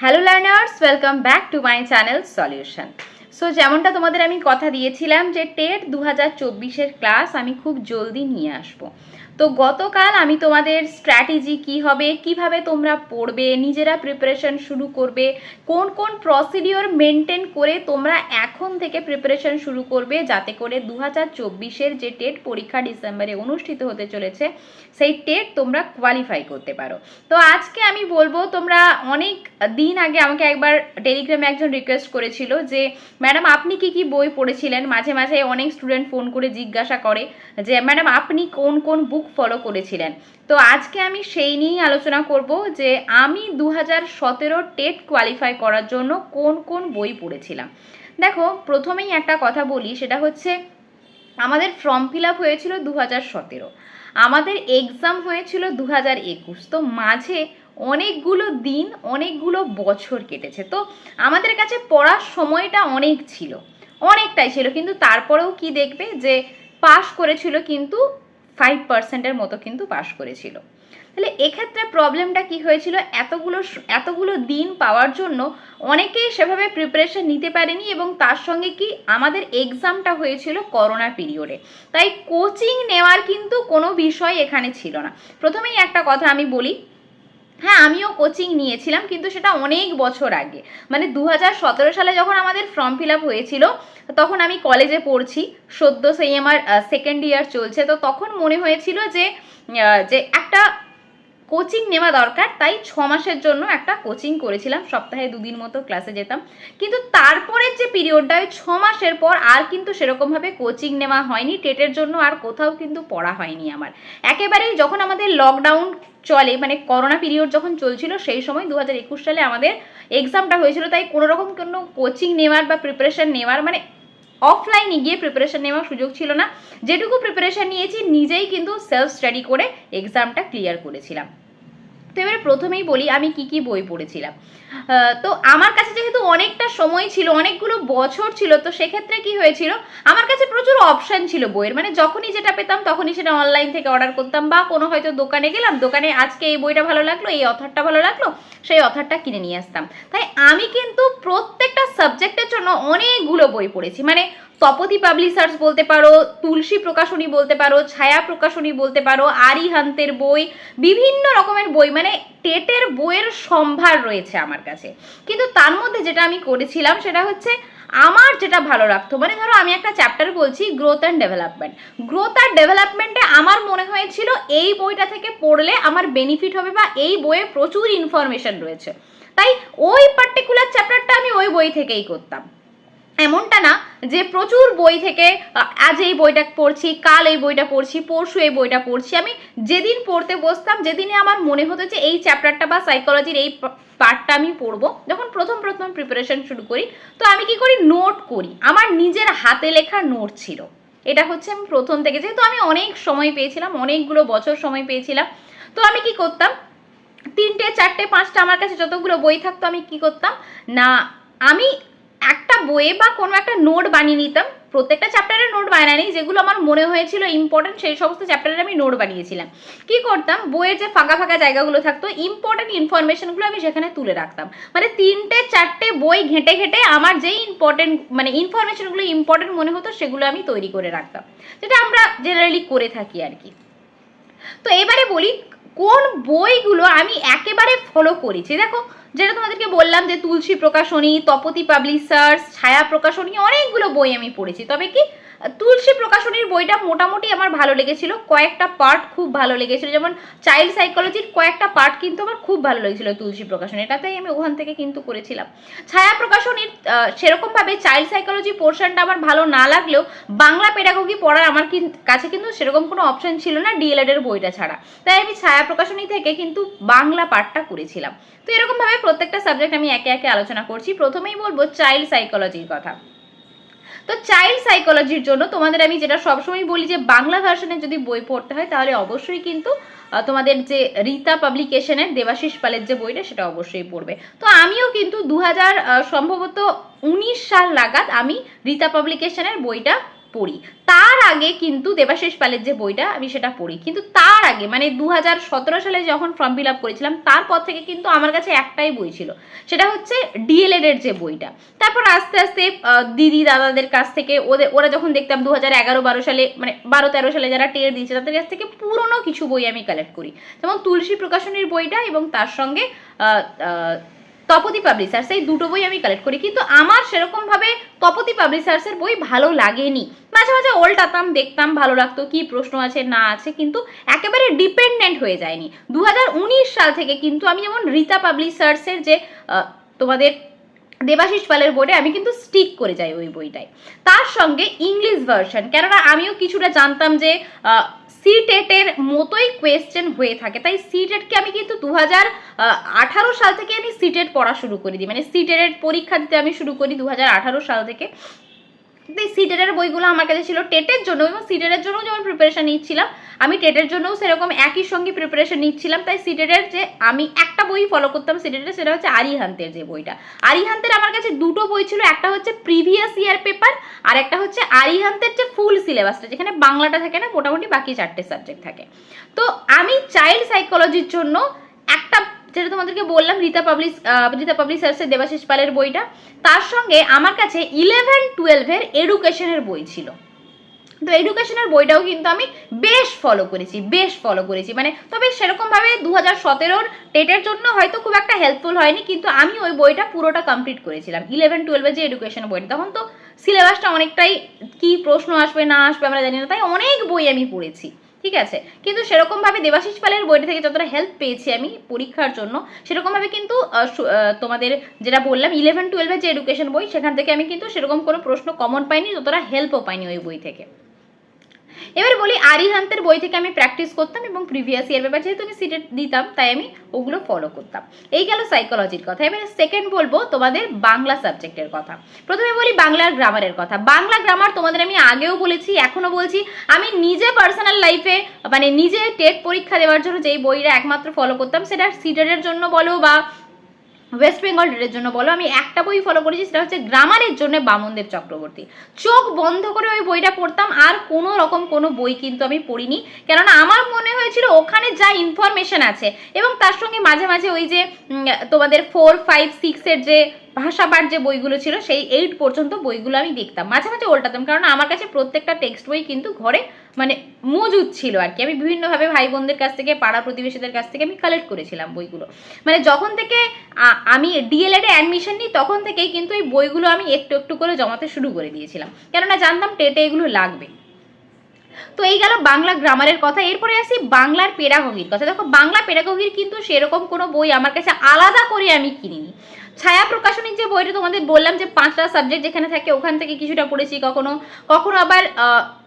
Hello learners welcome back to my channel solution so যেমনটা তোমাদের আমি কথা দিয়েছিলাম যে টেট দু হাজার চব্বিশের ক্লাস আমি খুব জলদি নিয়ে আসব। তো গতকাল আমি তোমাদের স্ট্র্যাটেজি কি হবে, কীভাবে তোমরা পড়বে, নিজেরা প্রিপারেশন শুরু করবে, কোন কোন প্রসিডিওর মেনটেন করে তোমরা এখন থেকে প্রিপারেশন শুরু করবে যাতে করে দু হাজার চব্বিশের যে টেট পরীক্ষা ডিসেম্বরে অনুষ্ঠিত হতে চলেছে, সেই টেট তোমরা কোয়ালিফাই করতে পারো। তো আজকে আমি বলব, তোমরা অনেক দিন আগে আমাকে একবার টেলিগ্রামে একজন রিকোয়েস্ট করেছিল যে ম্যাডাম আপনি কি কি বই পড়েছিলেন? মাঝে মাঝে অনেক স্টুডেন্ট ফোন করে জিজ্ঞাসা করে যে ম্যাডাম আপনি কোন কোন বুক ফলো করেছিলেন। তো আজকে আমি সেই নিয়েই আলোচনা করব যে আমি দু হাজার সতেরো টেট কোয়ালিফাই করার জন্য কোন কোন বই পড়েছিলাম। দেখো, প্রথমেই একটা কথা বলি, সেটা হচ্ছে আমাদের ফর্ম ফিল আপ হয়েছিল দু হাজার সতেরো। আমাদের এক্সাম হয়েছিল দু হাজার একুশ। তো মাঝে অনেকগুলো দিন, অনেকগুলো বছর কেটেছে। তো আমাদের কাছে পড়ার সময়টা অনেক ছিল, অনেকটাই ছিল। কিন্তু তারপরেও কি দেখবে যে পাশ করেছিল কিন্তু ফাইভ পার্সেন্টের মতো কিন্তু পাশ করেছিল। তাহলে এক্ষেত্রে প্রবলেমটা কি হয়েছিল? এতগুলো এতগুলো দিন পাওয়ার জন্য অনেকেই সেভাবে প্রিপারেশন নিতে পারেনি এবং তার সঙ্গে কি আমাদের এক্সামটা হয়েছিল করোনা পিরিয়ডে তাই কোচিং নেওয়ার কিন্তু কোনো বিষয় এখানে ছিল না। প্রথমেই একটা কথা আমি বলি হ্যাঁ আমিও কোচিং নিয়েছিলাম, কিন্তু সেটা অনেক বছর আগে। মানে দু হাজার সতেরো সালে যখন আমাদের ফর্ম ফিল আপ হয়েছিল, তখন আমি কলেজে পড়ছি, সদ্য সেই আমার সেকেন্ড ইয়ার চলছে। তো তখন মনে হয়েছিল যে যে একটা কোচিং নেওয়া দরকার, তাই ছ মাসের জন্য একটা কোচিং করেছিলাম। সপ্তাহে দুদিন মতো ক্লাসে যেতাম। কিন্তু তারপরের যে পিরিয়ডটা, ওই ছ মাসের পর আর কিন্তু সেরকমভাবে কোচিং নেওয়া হয়নি। টেটের জন্য আর কোথাও কিন্তু পড়া হয়নি আমার। একেবারেই যখন আমাদের লকডাউন চলে মানে করোনা পিরিয়ড যখন চলছিল, সেই সময় দু হাজার একুশ সালে আমাদের এক্সামটা হয়েছিল। তাই কোনো রকম কোনো কোচিং নেওয়ার বা প্রিপারেশন নেওয়ার মানে অফলাইনে গিয়ে প্রিপারেশান নেওয়ার সুযোগ ছিল না। যেটুকু প্রিপারেশন নিয়েছি, নিজেই কিন্তু সেলফ স্টাডি করে এক্সামটা ক্লিয়ার করেছিলাম। তো এবারে প্রথমেই বলি, আমি কি কি বই পড়েছিলাম। তো আমার কাছে যেহেতু অনেকটা সময় ছিল, অনেকগুলো বছর ছিল, তো সেক্ষেত্রে কি হয়েছিল, আমার কাছে প্রচুর অপশন ছিল বইয়ের। মানে যখনই যেটা পেতাম, তখনই সেটা অনলাইন থেকে অর্ডার করতাম বা কোনো হয়তো দোকানে গেলাম, দোকানে আজকে এই বইটা ভালো লাগল, এই অথারটা ভালো লাগল, সেই অথারটা কিনে নিয়ে আসতাম। তাই আমি কিন্তু প্রত্যেকটা সাবজেক্টের জন্য অনেকগুলো বই পড়েছি। মানে তপতি পাবলিশার্স বলতে পারো, তুলসী প্রকাশনী বলতে পারো, ছায়া প্রকাশনী বলতে পারো আরিহান্তের বই, বিভিন্ন রকমের বই মানে টেটের বইয়ের সম্ভার রয়েছে আমার কাছে। কিন্তু তার মধ্যে যেটা আমি করেছিলাম সেটা হচ্ছে আমার যেটা ভালো লাগতো মানে ধরো আমি একটা চ্যাপ্টার বলছি গ্রোথ অ্যান্ড ডেভেলপমেন্ট গ্রোথ আর ডেভেলপমেন্টে আমার মনে হয়েছিল এই বইটা থেকে পড়লে আমার বেনিফিট হবে বা এই বইয়ে প্রচুর ইনফরমেশন রয়েছে। তাই ওই পার্টিকুলার চ্যাপ্টারটা আমি ওই বই থেকেই করতাম। এমনটা না যে প্রচুর বই থেকে আজ এই বইটা পড়ছি, কাল এই বইটা পড়ছি, পরশু এই বইটা পড়ছি। আমি যেদিন পড়তে বসতাম, যেদিনে আমার মনে হতো যে এই চ্যাপ্টারটা বা সাইকোলজির এই পার্টটা আমি পড়ব, যখন প্রথম প্রথম প্রিপারেশন শুরু করি, তো আমি কি করি? নোট করি। আমার নিজের হাতে লেখা নোট ছিল। এটা হচ্ছে আমি প্রথম থেকে। যেহেতু আমি অনেক সময় পেয়েছিলাম, অনেকগুলো বছর সময় পেয়েছিলাম, তো আমি কি করতাম? তিনটে, চারটে, পাঁচটা আমার কাছে যতগুলো বই থাকতো, আমি কি করতাম? না, আমি একটা বইয়ে বা কোনো একটা নোট বানিয়ে নিতাম। প্রত্যেকটা চ্যাপ্টারে নোট বানানি যেগুলো আমার মনে হয়েছিল ইম্পর্টেন্ট সেই সমস্ত চ্যাপ্টারে আমি নোট বানিয়েছিলাম। কি করতাম? বইয়ের যে ফাঁকা ফাঁকা জায়গাগুলো থাকতো ইম্পর্টেন্ট ইনফরমেশনগুলো আমি সেখানে তুলে রাখতাম। মানে তিনটে, চারটে বই ঘেঁটে ঘেঁটে আমার যেই ইম্পর্টেন্ট মানে ইনফরমেশনগুলো ইম্পর্টেন্ট মনে হতো, সেগুলো আমি তৈরি করে রাখতাম। যেটা আমরা জেনারেলি করে থাকি আর কি। তো এবারে বলি কোন বইগুলো আমি একেবারে ফলো করেছি? দেখো, যেটা তোমাদেরকে বললাম যে তুলসী প্রকাশনী, তপতি পাবলিশার্স ছায়া প্রকাশনী, অনেকগুলো বই আমি পড়েছি। তবে কি তুলসী প্রকাশনীর বইটা মোটামুটি আমার ভালো লেগেছিল। কয়েকটা পার্ট খুব ভালো লেগেছিল। যেমন চাইল্ড সাইকোলজির কয়েকটা পার্ট কিন্তু আমার খুব ভালো লেগেছিল তুলসী প্রকাশনী। এটাতেই আমি ওখান থেকে কিন্তু করেছিলাম। ছায়া প্রকাশনীর সেরকমভাবে চাইল্ড সাইকোলজি পোর্শনটা আমার ভালো না লাগলেও বাংলা পেডাগোগি পড়ার আমার কাছে কিন্তু সেরকম কোনো অপশন ছিল না ডিএলএড এর বইটা ছাড়া। তাই আমি ছায়া প্রকাশনী থেকে কিন্তু বাংলা পার্টটা করেছিলাম। তো এরকমভাবে প্রত্যেকটা সাবজেক্ট আমি একে একে আলোচনা করছি। প্রথমেই বলব চাইল্ড সাইকোলজির কথা। তো চাইল্ড সাইকোলজির জন্য তোমাদের আমি যেটা সবসময় বলি যে বাংলা ভার্সনে যদি বই পড়তে হয়, তাহলে অবশ্যই কিন্তু তোমাদের যে রীতা পাবলিকেশনের দেবাশিস পালের যে বইটা, সেটা অবশ্যই পড়বে। তো আমিও কিন্তু দু হাজার সম্ভবত উনিশ সাল নাগাদ আমি রীতা পাবলিকেশনের বইটা পড়ি। তার আগে কিন্তু দেবাশিস পালের যে বইটা, আমি সেটা পড়ি। কিন্তু তার আগে মানে দু হাজার সতেরো সালে যখন ফর্ম ফিল আপ করেছিলাম, তারপর থেকে কিন্তু আমার কাছে একটাই বই ছিল। সেটা হচ্ছে ডিএলএড এর যে বইটা। তারপর আস্তে আস্তে দিদি দাদাদের কাছ থেকে ওদের ওরা যখন দেখতাম দু হাজার এগারো বারো সালে মানে বারো তেরো সালে যারা টের দিয়েছে, তাদের কাছ থেকে পুরনো কিছু বই আমি কালেক্ট করি। যেমন তুলসী প্রকাশনীর বইটা এবং তার সঙ্গে তপতি পাবলিশার্স এই দুটো বই আমি কালেক্ট করি। কিন্তু আমার সেরকমভাবে তপতি পাবলিশার্সের বই ভালো লাগেনি। মাঝে মাঝে ওল্টাতাম, দেখতাম, ভালো লাগতো কি প্রশ্ন আছে, না আছে, কিন্তু একেবারে ডিপেন্ডেন্ট হয়ে যায়নি। দু হাজার উনিশ সাল থেকে কিন্তু আমি যেমন রীতা পাবলিশার্সের যে তোমাদের দেবাশিস পালের বোর্ডে আমি কিন্তু স্টিক করে যাই ওই বইটায়। তার সঙ্গে ইংলিশ ভার্সন কেননা আমিও কিছুটা জানতাম যে সিটেটের মতোই কোয়েশ্চেন হয়ে থাকে। তাই সিটেটকে আমি কিন্তু দু হাজার আঠারো সাল থেকে আমি সিটেট পড়া শুরু করে দিই। মানে সি টেটের পরীক্ষা দিতে আমি শুরু করি দু হাজার আঠারো সাল থেকে। তো এই বইগুলো আমার কাছে ছিল টেটের জন্য এবং সিটেটের জন্য যেমন প্রিপারেশন নিচ্ছিলাম, আমি টেটের জন্যও সেরকম একই সঙ্গে প্রিপারেশন নিচ্ছিলাম। তাই সিটেটের যে আমি একটা বই ফলো করতাম সিটেটের সেটা হচ্ছে আরিহান্তের যে বইটা। আরিহান্তের আমার কাছে দুটো বই ছিল, একটা হচ্ছে প্রিভিয়াস ইয়ার পেপার আর একটা হচ্ছে আরিহান্তের যে ফুল সিলেবাসটা যেখানে বাংলাটা থাকে না, মোটামুটি বাকি চারটে সাবজেক্ট থাকে। তো আমি চাইল্ড সাইকোলজির জন্য যেটা তোমাদেরকে বললাম, রীতা পাবলিশ রীতা পাবলিশার্সের দেবাশিস পালের বইটা। তার সঙ্গে আমার কাছে ইলেভেন টুয়েলভের এডুকেশনের বই ছিল। তো এডুকেশনের বইটাও কিন্তু আমি বেশ ফলো করেছি, বেশ ফলো করেছি। মানে তবে সেরকমভাবে দু হাজার সতেরোর টেটের জন্য হয়তো খুব একটা হেল্পফুল হয়নি, কিন্তু আমি ওই বইটা পুরোটা কমপ্লিট করেছিলাম। ইলেভেন টুয়েলভের যে এডুকেশন বইটা, তখন তো সিলেবাসটা অনেকটাই কি প্রশ্ন আসবে না আসবে আমরা জানি না, তাই অনেক বই আমি পড়েছি। ঠিক আছে? কিন্তু সেরকমভাবে দেবাশিস পালের বইটা থেকে যতটা হেল্প পেয়েছি আমি পরীক্ষার জন্য, সেরকমভাবে কিন্তু তোমাদের যেটা বললাম ইলেভেন টুয়েলভের যে এডুকেশন বই, সেখান থেকে আমি কিন্তু সেরকম কোনো প্রশ্ন কমন পাইনি, যতটা হেল্পও পাইনি ওই বই থেকে। এবার বলি আরিহান্তের বই থেকে আমি প্র্যাকটিস করতাম এবং প্রিভিয়াস ইয়ার পেপার যেহেতু আমি সিটেট দিতাম, তাই আমি ওগুলো ফলো করতাম। এই গেল সাইকোলজির কথা। এবার সেকেন্ড বলব তোমাদের বাংলা সাবজেক্টের কথা। প্রথমে বলি বাংলার গ্রামারের কথা। বাংলা গ্রামার তোমাদের আমি আগেও বলেছি এখনও বলছি। আমি নিজে পার্সোনাল লাইফে মানে নিজে টেট পরীক্ষা দেওয়ার জন্য যেই বইটা একমাত্র ফলো করতাম, সেটা সিটেটের জন্য বলো বা ওয়েস্ট বেঙ্গলের জন্য বলো, আমি একটা বই ফলো করেছি, সেটা হচ্ছে গ্রামারের জন্য বামনদেব চক্রবর্তী চোখ বন্ধ করে ওই বইটা পড়তাম, আর কোনো রকম কোনো বই কিন্তু আমি পড়িনি, কেননা আমার মনে হয়েছিল ওখানে যা ইনফরমেশন আছে, এবং তার সঙ্গে মাঝে মাঝে ওই যে তোমাদের ফোর ফাইভ সিক্সের যে ভাষাপাঠ যে বইগুলো ছিল, সেই এইট পর্যন্ত বইগুলো আমি দেখতাম। মাঝে মাঝে উল্টাতাম, কারণ আমার কাছে প্রত্যেকটা টেক্সট বই কিন্তু ঘরে মানে মজুদ ছিল আর কি। আমি বিভিন্নভাবে ভাই বোনদের কাছ থেকে, পাড়া প্রতিবেশীদের কাছ থেকে আমি কালেক্ট করেছিলাম বইগুলো। মানে যখন থেকে আমি ডিএলএড অ্যাডমিশন নিই, তখন থেকেই কিন্তু এই বইগুলো আমি একটু একটু করে জমাতে শুরু করে দিয়েছিলাম। কেননা জানতাম টেটে এগুলো লাগবে। তো এই গেল বাংলা গ্রামারের কথা। এরপরে আসি বাংলার পেরাগগির কথা। দেখো, বাংলা পেরাগগির কিন্তু সেরকম কোনো বই আমার কাছে আলাদা করে আমি কিনিনি। ছায়া প্রকাশনীর যে বইটা তোমাদের বললাম যে পাঁচটা সাবজেক্ট যেখানে থাকে, ওখান থেকে কিছুটা পড়েছি কখনো। কখনো আবার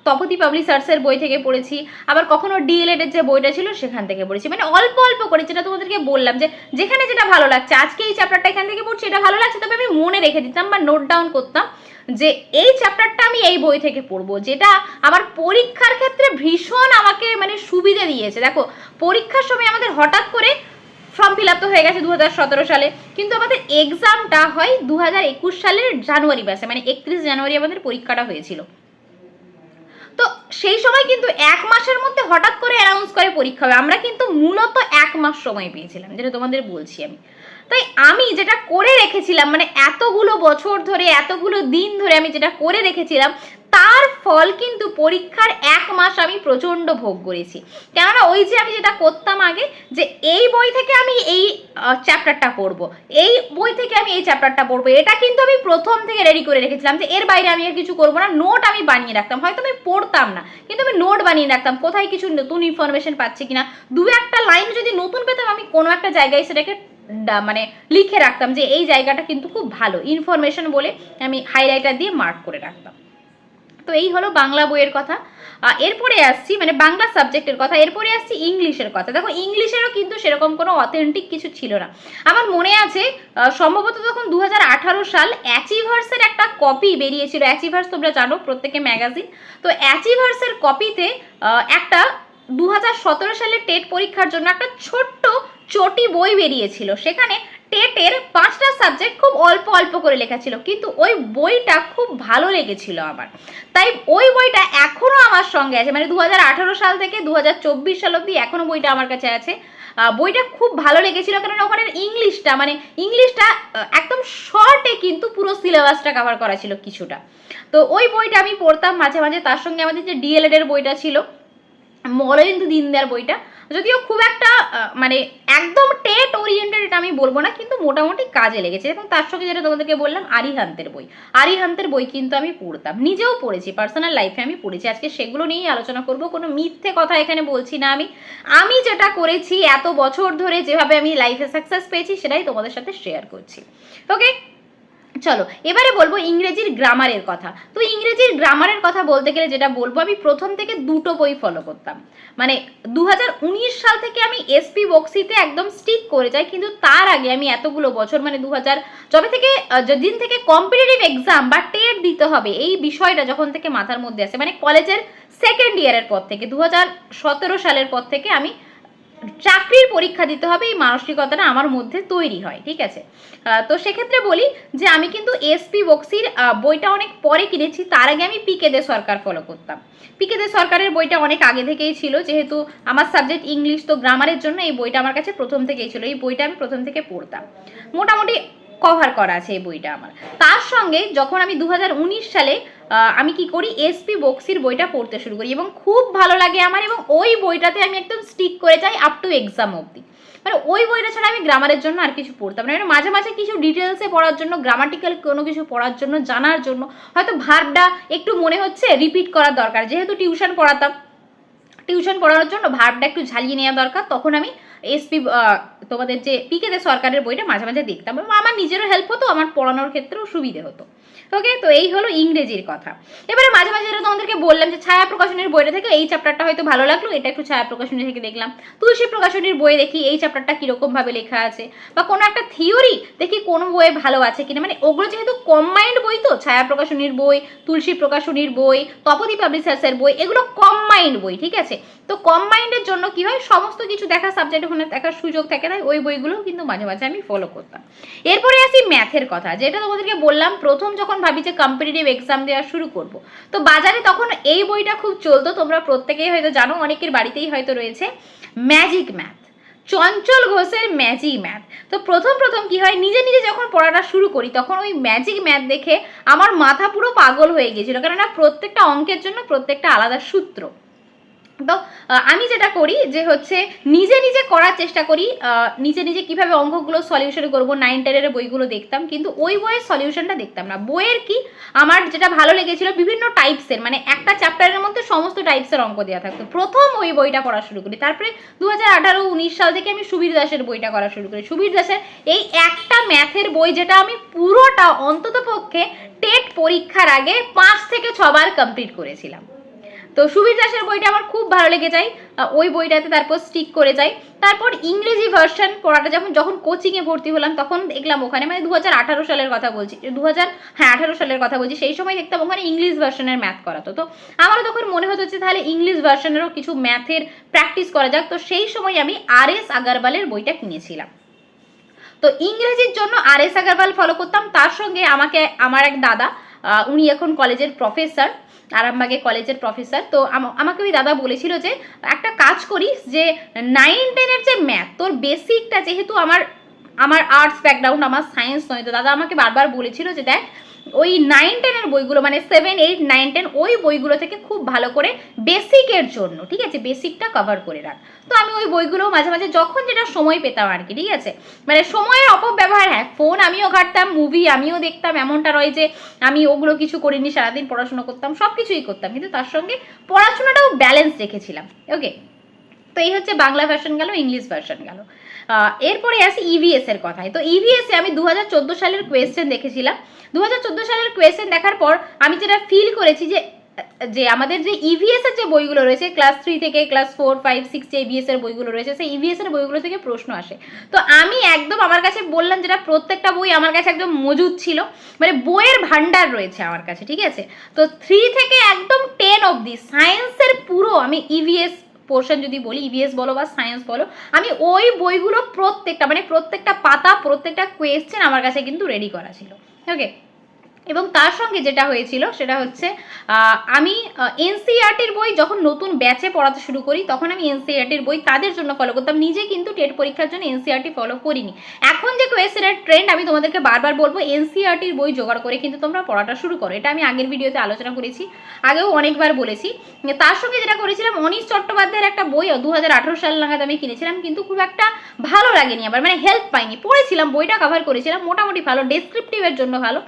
তপতি পাবলিশার্সের বই থেকে পড়েছি। আবার কখনো ডিএলএড এর যে বইটা ছিল, সেখান থেকে পড়েছি। মানে অল্প অল্প করে, যেটা তোমাদেরকে বললাম যে যেখানে যেটা ভালো লাগছে। আজকে এই চ্যাপ্টারটা এখান থেকে পড়ছি, এটা ভালো লাগছে, তবে আমি মনে রেখে দিতাম বা নোট ডাউন করতাম যে এই চ্যাপ্টারটা আমি এই বই থেকে পড়ব, যেটা আমার পরীক্ষার ক্ষেত্রে ভীষণ আমাকে মানে সুবিধা দিয়েছে। দেখো, পরীক্ষার সময় আমাদের হঠাৎ করে ফর্ম ফিল আপ তো হয়ে গেছে দু হাজার সতেরো সালে, কিন্তু আমাদের এক্সামটা হয় দু হাজার একুশ সালের জানুয়ারি মাসে মানে একত্রিশ জানুয়ারি আমাদের পরীক্ষাটা হয়েছিল। তো সেই সময় কিন্তু এক মাসের মধ্যে হঠাৎ করে অ্যানাউন্স করে পরীক্ষা হবে। আমরা কিন্তু মূলত এক মাস সময় পেয়েছিলাম, যেটা তোমাদের বলছি আমি। তাই আমি যেটা করে রেখেছিলাম মানে এতগুলো বছর ধরে, এতগুলো দিন ধরে আমি যেটা করে রেখেছিলাম, তার ফল কিন্তু পরীক্ষার এক মাস আমি প্রচণ্ড ভোগ করেছি। কেননা ওই যে আমি যেটা করতাম আগে, যে এই বই থেকে আমি এই চ্যাপ্টারটা পড়ব, এই বই থেকে আমি এই চ্যাপ্টারটা পড়ব, এটা কিন্তু আমি প্রথম থেকে রেডি করে রেখেছিলাম যে এর বাইরে আমি আর কিছু করব না নোট আমি বানিয়ে রাখতাম। হয়তো আমি পড়তাম না, কিন্তু আমি নোট বানিয়ে রাখতাম, কোথায় কিছু নতুন ইনফরমেশন পাচ্ছি কিনা। দু একটা লাইন যদি নতুন পেতাম, আমি কোনো একটা জায়গায় সেটাকে মানে লিখে রাখতাম যে এই জায়গাটা কিন্তু খুব ভালো। ইনফরমেশন বলে আমি হাইলাইটার দিয়ে মার্ক করে রাখতাম। তো এই হলো বাংলা বইয়ের কথা। এরপরে আসছি মানে বাংলা সাবজেক্টের কথা। এরপরে আসছি ইংলিশের কথা। দেখো ইংলিশেরও কিন্তু সেরকম কোনো অথেন্টিক কিছু ছিল না। আমার মনে আছে সম্ভবত তখন দু হাজার আঠারো সাল অ্যাচিভার্সের একটা কপি বেরিয়েছিল। অ্যাচিভার্স তোমরা জানো, প্রত্যেকে ম্যাগাজিন তো অ্যাচিভার্সের কপিতে একটা দু সালের টেট পরীক্ষার জন্য একটা ছোট্ট চটি বই বেরিয়েছিল। সেখানে টেটের পাঁচটা সাবজেক্ট খুব অল্প অল্প করে লেখা ছিল। কিন্তু ওই বইটা খুব ভালো লেগেছিল আমার। তাই ওই বইটা এখনও আমার সঙ্গে আছে। মানে দু হাজার আঠারো সাল থেকে দু হাজার চব্বিশ সাল অবধি এখনও বইটা আমার কাছে আছে। বইটা খুব ভালো লেগেছিল কারণ ওখানে ইংলিশটা মানে ইংলিশটা একদম শর্টে কিন্তু পুরো সিলেবাসটা কভার করা ছিল কিছুটা। তো ওই বইটা আমি পড়তাম মাঝে মাঝে। তার সঙ্গে আমাদের যে ডিএলএড এর বইটা ছিল মলয়েন্দু দিনদার বইটা যদিও খুব একটা মানে একদম টেট ওরিয়েন্টেড এটা আমি বলব না, কিন্তু মোটামুটি কাজে লেগেছে। এবং তার সঙ্গে যেটা তোমাদেরকে বললাম আরিহান্তের বই। আরিহান্তের বই কিন্তু আমি পড়তাম। নিজেও পড়েছি পার্সোনাল লাইফে আমি পড়েছি। আজকে সেগুলো নিয়েই আলোচনা করব। কোনো মিথ্যে কথা এখানে বলছি না আমি। আমি যেটা করেছি, এত বছর ধরে যেভাবে আমি লাইফে সাকসেস পেয়েছি, সেটাই তোমাদের সাথে শেয়ার করছি। ওকে চলো, এবারে বলব ইংরেজির গ্রামারের কথা। তো ইংরেজির গ্রামারের কথা বলতে গেলে যেটা বলব, আমি প্রথম থেকে দুটো বই ফলো করতাম। মানে দু হাজার উনিশ সাল থেকে আমি এসপি বক্সিতে একদম স্টিক করে যাই, কিন্তু তার আগে আমি এতগুলো বছর মানে দু যবে থেকে যেদিন থেকে কম্পিটিটিভ এক্সাম বা টেট দিতে হবে, এই বিষয়টা যখন থেকে মাথার মধ্যে আসে মানে কলেজের সেকেন্ড ইয়ারের পর থেকে দু হাজার সতেরো সালের পর থেকে আমি চাকরির পরীক্ষা দিতে হবে, এই মানসিকতাটা আমার মধ্যে তৈরি হয়, ঠিক আছে? তো সেক্ষেত্রে বলি যে আমি কিন্তু এসপি বক্সির বইটা অনেক পরে কিনেছি, তার আগে আমি পিকে দে সরকার ফলো করতাম। পিকে দে সরকারের বইটা অনেক আগে থেকেই ছিল, যেহেতু আমার সাবজেক্ট ইংলিশ তো গ্রামারের জন্য এই বইটা আমার কাছে প্রথম থেকেই ছিল, এই বইটা আমি প্রথম থেকে পড়তাম। মোটামুটি কভার করা আছে এই বইটা আমার। তার সঙ্গে যখন আমি দু হাজার উনিশ সালে আমি কি করি? এসপি বক্সির বইটা পড়তে শুরু করি এবং খুব ভালো লাগে আমার এবং ওই বইটাতে আমি একদম স্টিক করে যাই আপ টু এক্সাম অবধি। মানে ওই বইটা ছাড়া আমি গ্রামারের জন্য আর কিছু পড়তাম না। মানে মাঝে মাঝে কিছু ডিটেলসে পড়ার জন্য গ্রামাটিক্যাল কোনো কিছু পড়ার জন্য, জানার জন্য হয়তো ভার্বটা একটু মনে হচ্ছে রিপিট করার দরকার। যেহেতু টিউশন পড়াতাম টিউশন পড়ানোর জন্য ভার্বটা একটু ঝালিয়ে নেওয়া দরকার। তখন আমি এসপি তোমাদের যে পিকে পিকেতে সরকারের বইটা মাঝে মাঝে দেখতাম। এবং আমার নিজেরও হেল্প হতো, আমার পড়ানোর ক্ষেত্রেও সুবিধে হতো। ওকে তো এই হলো ইংরেজির কথা। এবারে মাঝে মাঝে যেটা তোমাদেরকে বললাম যে ছায়া প্রকাশনের বইটা থেকে এই চ্যাপ্টারটা হয়তো ভালো লাগল, এটা একটু ছায়া প্রকাশনী থেকে দেখলাম। তুলসী প্রকাশনীর বই দেখি, এই চ্যাপ্টারটা কীরকম ভাবে লেখা আছে? বা কোনো একটা থিওরি দেখি কোন বইয়ে ভালো আছে কিনা? মানে ওগুলো যেহেতু কম্বাইন্ড বই তো, ছায়া প্রকাশনীর বই, তুলসী প্রকাশনীর বই তপতি পাবলিশার্সের বই, এগুলো কম্বাইন্ড বই, ঠিক আছে? তো কম কম্বাইন্ডের জন্য কি হয়? সমস্ত কিছু দেখা সাবজেক্ট ওখানে দেখার সুযোগ থাকে তাই ওই বইগুলো কিন্তু মাঝে মাঝে আমি ফলো করতাম। এরপরে আসি ম্যাথের কথা। যেটা তোমাদেরকে বললাম, প্রথম যখন ভাবি যে কম্পিটিটিভ এক্সাম দেওয়া শুরু করব, তো বাজারে তখন এই বইটা খুব চলতো। তোমরা প্রত্যেকেই হয়তো জানো, অনেকের বাড়িতেই হয়তো রয়েছে। ম্যাজিক ম্যাথ চঞ্চল ঘোষের ম্যাজিক ম্যাথ তো প্রথম প্রথম কি হয়? নিজে নিজে যখন পড়াটা শুরু করি, তখন ওই ম্যাজিক ম্যাথ দেখে আমার মাথা পুরো পাগল হয়ে গিয়েছিল। কেননা প্রত্যেকটা অঙ্কের জন্য প্রত্যেকটা আলাদা সূত্র। তো আমি যেটা করি যে হচ্ছে নিজে নিজে করার চেষ্টা করি নিজে নিজে কীভাবে অঙ্কগুলো সলিউশন করব। নাইন টেনের বইগুলো দেখতাম, কিন্তু ওই বইয়ের সলিউশনটা দেখতাম না। বইয়ের কি? আমার যেটা ভালো লেগেছিল, বিভিন্ন টাইপসের মানে একটা চ্যাপ্টারের মধ্যে সমস্ত টাইপসের অঙ্ক দেওয়া থাকতো। প্রথম ওই বইটা পড়া শুরু করি। তারপরে দু হাজার আঠারো, উনিশ সাল থেকে আমি সুবীর দাসের বইটা করা শুরু করি। সুবীর দাসের এই একটা ম্যাথের বই যেটা আমি পুরোটা অন্তত পক্ষে টেট পরীক্ষার আগে পাঁচ থেকে ছবার কমপ্লিট করেছিলাম। তো সুবীর দাসের বইটা আমার খুব ভালো লেগে যায়। ওই বইটাতে তারপর স্টিক করে যাই। তারপর ইংরেজি ভার্সন পড়াটা যখন যখন কোচিংয়ে ভর্তি হলাম, তখন দেখলাম ওখানে মানে দু হাজার আঠারো সালের কথা বলছি দু হাজার হ্যাঁ আঠারো সালের কথা বলছি, সেই সময় দেখতাম ওখানে ইংলিশ ভার্সনের ম্যাথ করাতো। তো আমারও তখন মনে হতো যে তাহলে ইংলিশ ভার্সনেরও কিছু ম্যাথের প্র্যাকটিস করা যাক। তো সেই সময় আমি আর এস আগারওয়ালের বইটা কিনেছিলাম। তো ইংরেজির জন্য আর এস আগারওয়াল ফলো করতাম। তার সঙ্গে আমাকে, আমার এক দাদা উনি এখন কলেজের প্রফেসর, আরামবাগে কলেজের প্রফেসর। তো আমাকে ওই দাদা বলেছিল যে, একটা কাজ করিস যে নাইন টেনের যে ম্যাথ তোর বেসিকটা যেহেতু আমার আমার আর্টস ব্যাকগ্রাউন্ড আমার সায়েন্স নয়, তো দাদা আমাকে বারবার বলেছিল যে, দেখ ওই নাইন টেনের বইগুলো মানে সেভেন এইট নাইন টেন ওই বইগুলো থেকে খুব ভালো করে বেসিকের জন্য, ঠিক আছে? বেসিকটা কভার করে রাখ। তো আমি ওই বইগুলো মাঝে মাঝে যখন যেটা সময় পেতাম আর কি, ঠিক আছে? মানে সময়ের অপব্যবহার হ্যাঁ ফোন আমিও ঘাটতাম মুভি আমিও দেখতাম, এমনটা নয় যে আমি ওগুলো কিছু করিনি, সারাদিন পড়াশোনা করতাম সব কিছুই করতাম। কিন্তু তার সঙ্গে পড়াশোনাটাও ব্যালেন্স রেখেছিলাম ওকে তো এই হচ্ছে বাংলা ভার্সন গেল ইংলিশ ভার্সন গেল। এরপরে আসি ইভিএস এর কথায়। তো ইভিএস এ আমি দু হাজার চোদ্দ সালের কোয়েশ্চেন দেখেছিলাম। দু হাজার চোদ্দ সালের কোয়েশ্চেন দেখার পর আমি যেটা ফিল করেছি যে যে আমাদের যে ইভিএস এর যে বইগুলো রয়েছে ক্লাস থ্রি থেকে ক্লাস ফোর ফাইভ সিক্স যে ইভিএস এর বইগুলো রয়েছে, সেই ইভিএস এর বইগুলো থেকে প্রশ্ন আসে। তো আমি একদম আমার কাছে বললাম যেটা প্রত্যেকটা বই আমার কাছে একদম মজুদ ছিল মানে বইয়ের ভান্ডার রয়েছে আমার কাছে, ঠিক আছে? তো থ্রি থেকে একদম টেন অবধি সায়েন্সের পুরো আমি ইভিএস পোর্শন যদি বলি ইভিএস বলো বা সায়েন্স বলো, আমি ওই বইগুলো প্রত্যেকটা মানে প্রত্যেকটা পাতা, প্রত্যেকটা কোয়েশ্চেন আমার কাছে কিন্তু রেডি করা ছিল। ওকে এবং তার সঙ্গে যেটা হয়েছিল সেটা হচ্ছে আমি এনসিআরটির বই যখন নতুন ব্যাচে পড়াতে শুরু করি, তখন আমি এনসিআরটির বই তাদের জন্য ফলো করতাম। নিজে কিন্তু টেট পরীক্ষার জন্য এনসিআরটি ফলো করিনি। এখন যে কোয়েশ্চেনের ট্রেন্ড আমি তোমাদেরকে বারবার বলব এনসিআরটির বই জোগাড় করে কিন্তু তোমরা পড়াটা শুরু করো। এটা আমি আগের ভিডিওতে আলোচনা করেছি, আগেও অনেকবার বলেছি। তার সঙ্গে যেটা করেছিলাম, অনিশ চট্টোপাধ্যায়ের একটা বই দু হাজার আঠারো সাল নাগাদ আমি কিনেছিলাম, কিন্তু খুব একটা ভালো লাগেনি আবার মানে হেল্প পাইনি। পড়েছিলাম, বইটা কভার করেছিলাম, মোটামুটি ভালো ডেসক্রিপটিভের জন্য ভালো।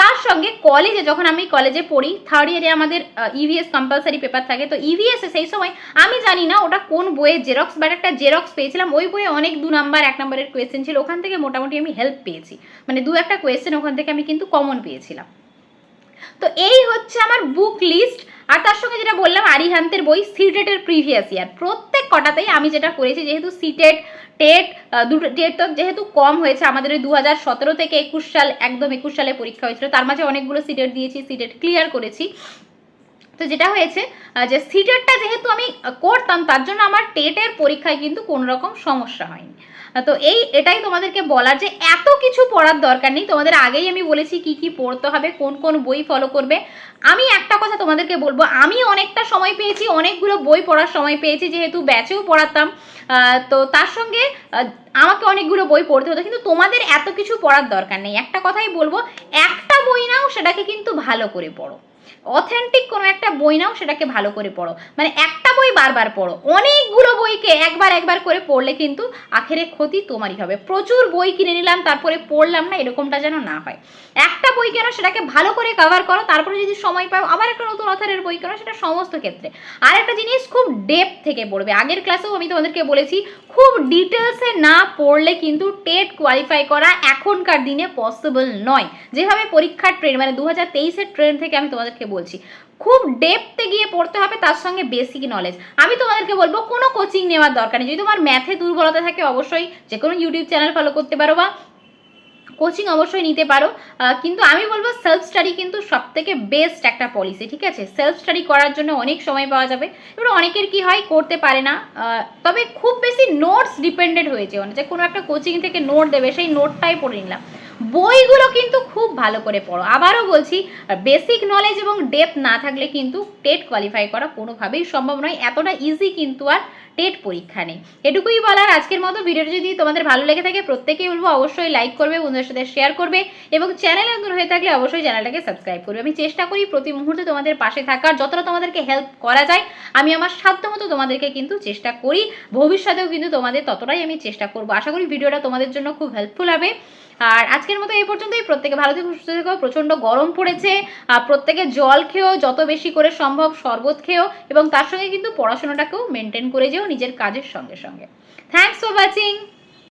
তার সঙ্গে কলেজে যখন আমি কলেজে পড়ি থার্ড ইয়ারে আমাদের ইভিএস কম্পালসারি পেপার থাকে, তো ইভিএস এ সেই সময়, আমি জানি না ওটা কোন বইয়ের জেরক্স বাট একটা জেরক্স পেয়েছিলাম। ওই বইয়ে অনেক দু নাম্বার এক নম্বরের কোয়েশ্চেন ছিল। ওখান থেকে মোটামুটি আমি হেল্প পেয়েছি। মানে দু একটা কোয়েশ্চেন ওখান থেকে আমি কিন্তু কমন পেয়েছিলাম। তো এই হচ্ছে আমার বুক লিস্ট আর তার সঙ্গে যেটা বললাম, আরিহান্তের বই সিটেটের প্রিভিয়াস ইয়ার প্রত্যেক কটাতেই আমি যেটা করেছি, যেহেতু সিটেট টেট দুটো টেট তো যেহেতু কম হয়েছে, আমাদের ওই দু হাজার সতেরো থেকে একুশ সাল, একদম একুশ সালে পরীক্ষা হয়েছিল, তার মাঝে অনেকগুলো সিটেট দিয়েছি, সিটেট ক্লিয়ার করেছি। তো যেটা হয়েছে যে সিটেটটা যেহেতু আমি করতাম, তার জন্য আমার টেটের পরীক্ষায় কিন্তু কোনো রকম সমস্যা হয়নি। তো এই, এটাই তোমাদেরকে বলার যে এত কিছু পড়ার দরকার নেই। তোমাদের আগেই আমি বলেছি কি কি পড়তে হবে, কোন কোন বই ফলো করবে। আমি একটা কথা তোমাদেরকে বলব, আমি অনেকটা সময় পেয়েছি, অনেকগুলো বই পড়ার সময় পেয়েছি, যেহেতু ব্যাচেও পড়াতাম। তো তার সঙ্গে আমাকে অনেকগুলো বই পড়তে হতো, কিন্তু তোমাদের এত কিছু পড়ার দরকার নেই। একটা কথাই বলব, একটা বই নাও সেটাকে কিন্তু ভালো করে পড়ো। অথেন্টিক কোনো একটা বই নাও, সেটাকে ভালো করে পড়ো। মানে একটা বই বারবার পড়ো। অনেকগুলো বইকে একবার একবার করে পড়লে কিন্তু আখেরে ক্ষতি তোমারই হবে। প্রচুর বই কিনে নিলাম, তারপরে পড়লাম না, এরকমটা যেন না হয়। একটা বই কেন, সেটাকে ভালো করে কভার করো, তারপরে যদি সময় পাও, আবার একটা নতুন অথারের বই কেন, সেটা সমস্ত ক্ষেত্রে। আর একটা জিনিস খুব ডেপ থেকে পড়বে। আগের ক্লাসেও আমি তোমাদেরকে বলেছি, খুব ডিটেলসে না পড়লে কিন্তু টেট কোয়ালিফাই করা এখনকার দিনে পসিবল নয়। যেভাবে পরীক্ষার ট্রেন মানে দু হাজার তেইশের ট্রেন থেকে আমি তোমাদেরকে বলছি, খুব ডেপতে গিয়ে পড়তে হবে তার সঙ্গে বেসিক নলেজ আমি তোমাদেরকে বলব, কোনো কোচিং নেওয়ার দরকার নেই। যদি তোমার ম্যাথে দুর্বলতা থাকে, অবশ্যই যে কোনো ইউটিউব চ্যানেল ফলো করতে পারো বা কোচিং অবশ্যই নিতে পারো। কিন্তু আমি বলব সেলফ স্টাডি কিন্তু সব থেকে বেস্ট একটা পলিসি ঠিক আছে? সেলফ স্টাডি করার জন্য অনেক সময় পাওয়া যাবে। এবার অনেকের কি হয়, করতে পারে না। তবে খুব বেশি নোটস ডিপেন্ডেন্ট হয়েছে মানে যে কোনো একটা কোচিং থেকে নোট দেবে, সেই নোটটাই পড়ে নিলাম। বইগুলো কিন্তু খুব ভালো করে পড়ো। আবারও বলছি বেসিক নলেজ এবং ডেপ না থাকলে কিন্তু টেট কোয়ালিফাই করা কোনোভাবেই সম্ভব নয়। এতটা ইজি কিন্তু আর টেট পরীক্ষা নেই। এটুকুই বলার আজকের মতো। ভিডিওটি যদি তোমাদের ভালো লেগে থাকে, প্রত্যেকেই বলব অবশ্যই লাইক করবে, বন্ধুদের সাথে শেয়ার করবে এবং চ্যানেলে নতুন হয়ে থাকলে অবশ্যই চ্যানেলটাকে সাবস্ক্রাইব করবে। আমি চেষ্টা করি প্রতি মুহূর্তে তোমাদের পাশে থাকার, যতটা তোমাদেরকে হেল্প করা যায়, আমি আমার সাধ্যমতো তোমাদেরকে কিন্তু চেষ্টা করি। ভবিষ্যতেও কিন্তু তোমাদের ততটাই আমি চেষ্টা করব। আশা করি ভিডিওটা তোমাদের জন্য খুব হেল্পফুল হবে। আর আজকের মতো এই পর্যন্তই। প্রত্যেকে ভালো থেকে, সুস্থ থেকো। প্রচণ্ড গরম পড়েছে। আর প্রত্যেকে জল খেয়েও যত বেশি করে সম্ভব শরবত খেও এবং তার সঙ্গে কিন্তু পড়াশোনাটাকেও মেনটেন করে যেও। নিজের কাজের সঙ্গে সঙ্গে। Thanks for watching